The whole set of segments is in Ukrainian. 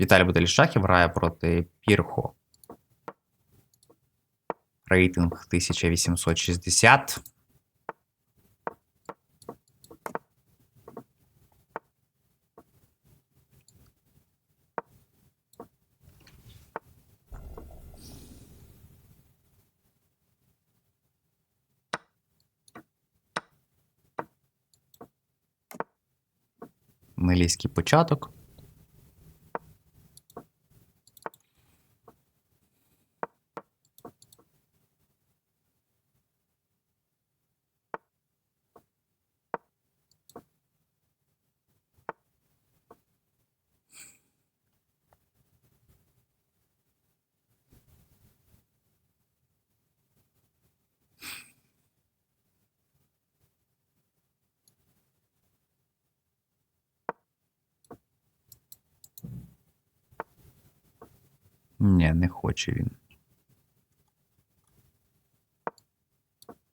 Віталій Бутельшахів грає проти Пірхо. Рейтинг 1860. Англійський початок. Ні, не хоче він.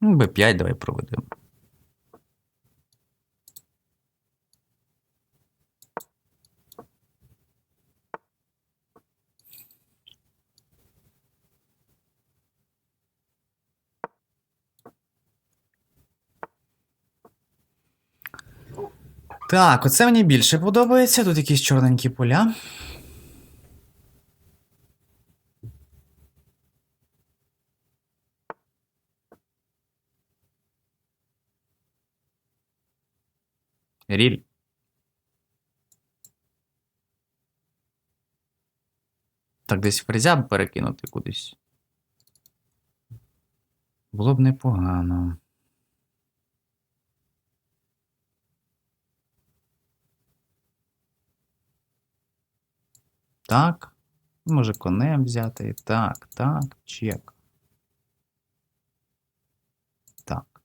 Ну, Б5 давай проведемо. Так, оце мені більше подобається. Тут якісь чорненькі поля. Ріль. Так, десь фрезя б перекинути кудись. Було б непогано. Так. Може конем взяти. Так, так, чек. Так.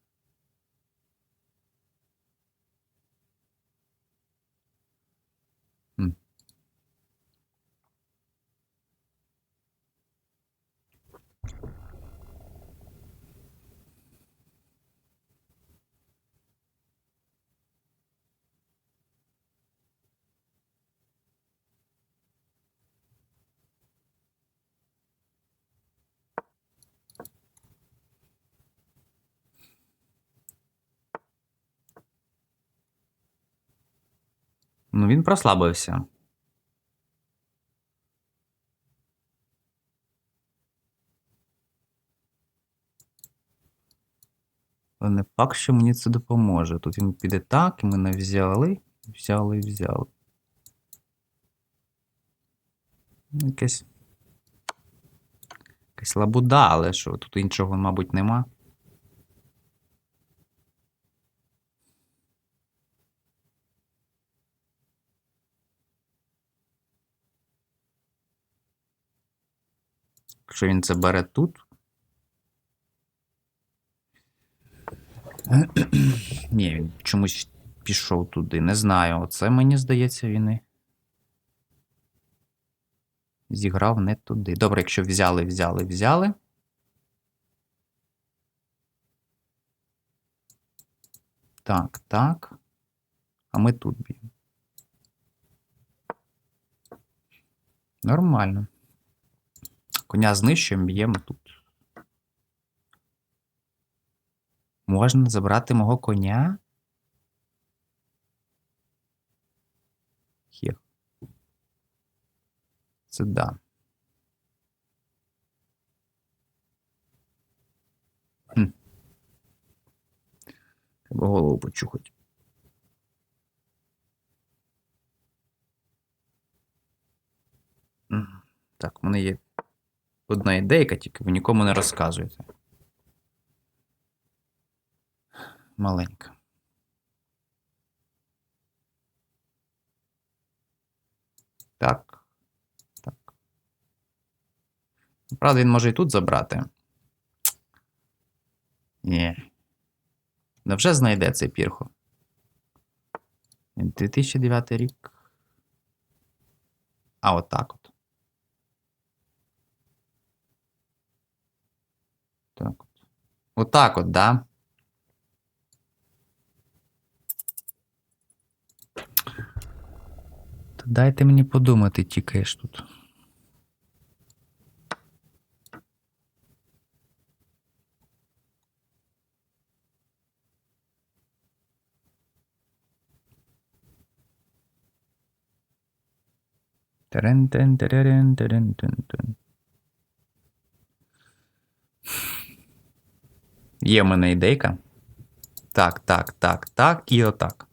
М. Ну, він прослабився. Але не факт, що мені це допоможе. Тут він піде так, і мене взяли, взяли, взяли. Ну, Якась. Якась лабуда, але що, тут іншого, мабуть, нема. Якщо він це бере тут. Ні, він чомусь пішов туди. Не знаю. Оце мені здається, він і зіграв не туди. Добре, якщо взяли, взяли, взяли. Так, так. А ми тут б'ємо. Нормально. Коня знищуємо, б'ємо тут. Можна забрати мого коня? Хіх. Це да. Треба голову почухати. Так, у мене є одна ідейка, тільки ви нікому не розказуєте. Маленька. Так. Так. Правда, він може і тут забрати. Ні. Невже знайде цей пірхо? 2009 рік. А, отак от. Так от. Отак от, да? Та дайте мені подумати, тікаєш тут. Терен-тен, теререн, терен-тен-тен. Є в мене ідейка. Так, так, так, так і отак.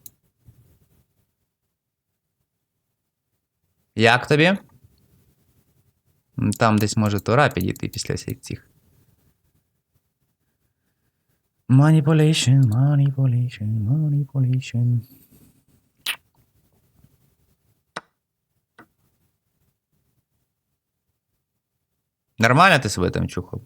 Як тобі? Там десь може Тора підійти після всіх цих. Manipulation, manipulation, manipulation. Нормально ти себе там чухав?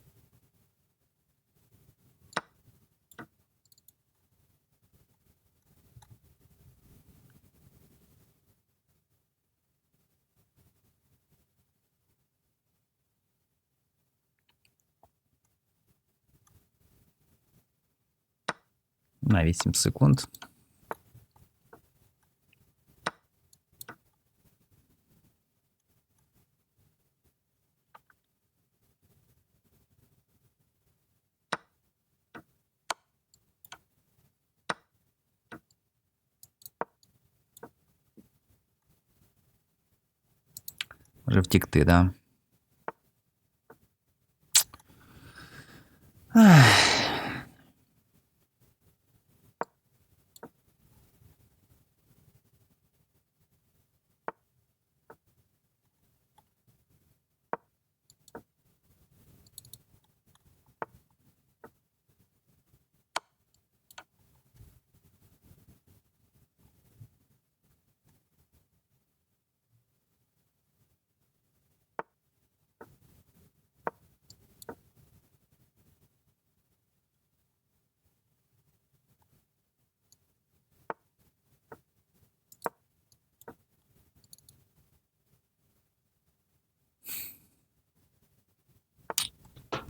На 8 секунд. Може втікти, да?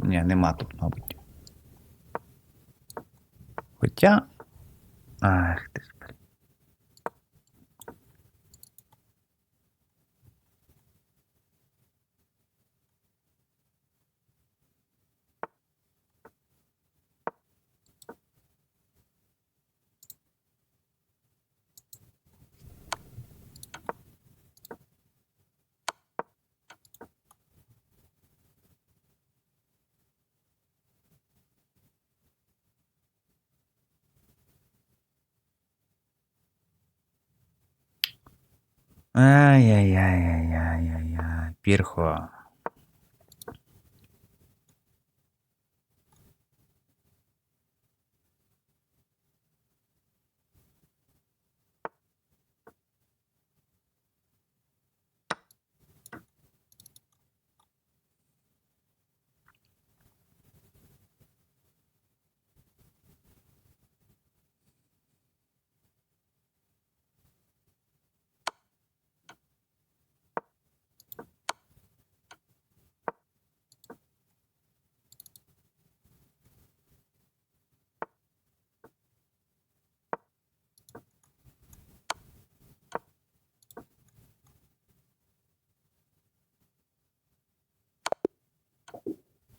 Ні, нема тут, мабуть. Хоча. Ах ти ж, Ай-яй-яй-яй-яй-яй. Пірхо.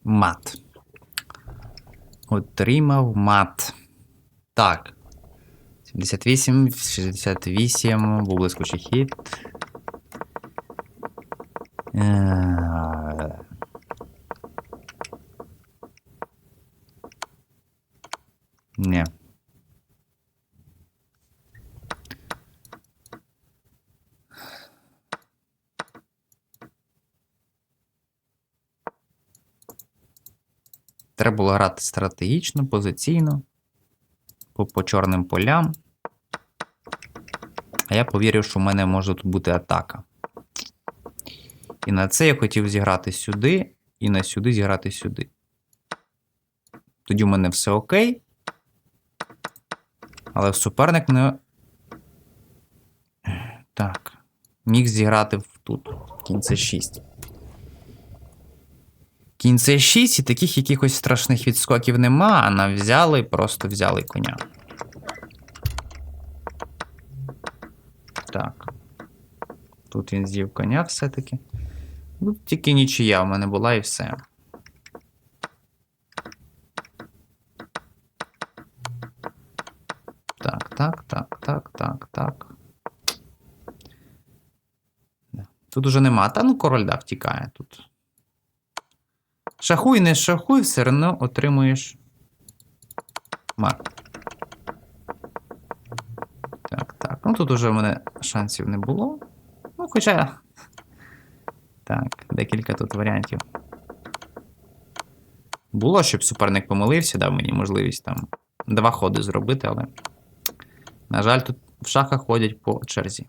Мат. Отримав мат. Так. 78, 68, був блискучий хід. Е, Ні. Треба було грати стратегічно, позиційно, по, по чорним полям. А я повірив, що в мене може тут бути атака. І на це я хотів зіграти сюди, і на сюди зіграти сюди. Тоді в мене все окей. Але суперник не. Так. Міг зіграти тут. Кінь це 6. Кінь це 6 і таких якихось страшних відскоків нема, а нам взяли, просто взяли коня. Так. Тут він з'їв коня все-таки. Ну, тільки нічия в мене була і все. Так, так, так, так, так, так. Тут уже нема. Та ну король да, втікає тут. Шахуй, не шахуй, все одно отримуєш. Мар. Так, так. Ну тут уже в мене шансів не було. Ну, хоча. Так, декілька тут варіантів. Було, щоб суперник помилився, дав мені можливість там два ходи зробити, але. На жаль, тут в шахах ходять по черзі.